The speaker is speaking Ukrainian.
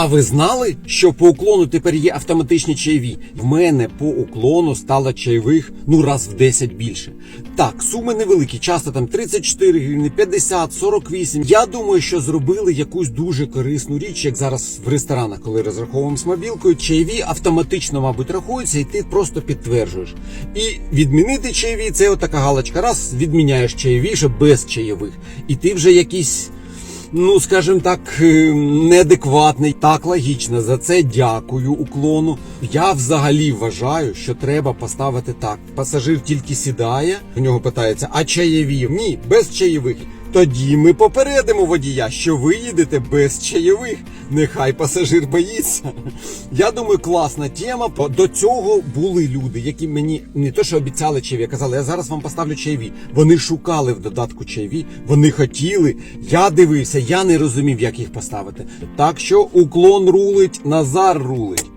А ви знали, що по уклону тепер є автоматичні чайові? В мене по уклону стало чайових ну раз в 10 більше. Так, суми невеликі, часто там 34 гривні, 50, 48. Я думаю, що зробили якусь дуже корисну річ, як зараз в ресторанах, коли розраховуємо з мобілкою. Чайові автоматично, мабуть, рахуються, і ти просто підтверджуєш. І відмінити чайові це отака галочка. Раз відміняєш чайові, що без чайових, і ти вже якийсь ну скажімо так, е, неадекватний. Так логічно. За це дякую уклону. Я взагалі вважаю, що треба поставити так. Пасажир тільки сідає, в нього питається, а чаєві? Ні, без чаєвих. Тоді ми попередимо водія, що ви їдете без чайових. Нехай пасажир боїться. Я думаю, класна тема. До цього були люди, які мені не то, що обіцяли чайові, а казали, я зараз вам поставлю чайові. Вони шукали в додатку чайові, вони хотіли. Я дивився, я не розумів, як їх поставити. Так що уклон рулить, Назар рулить.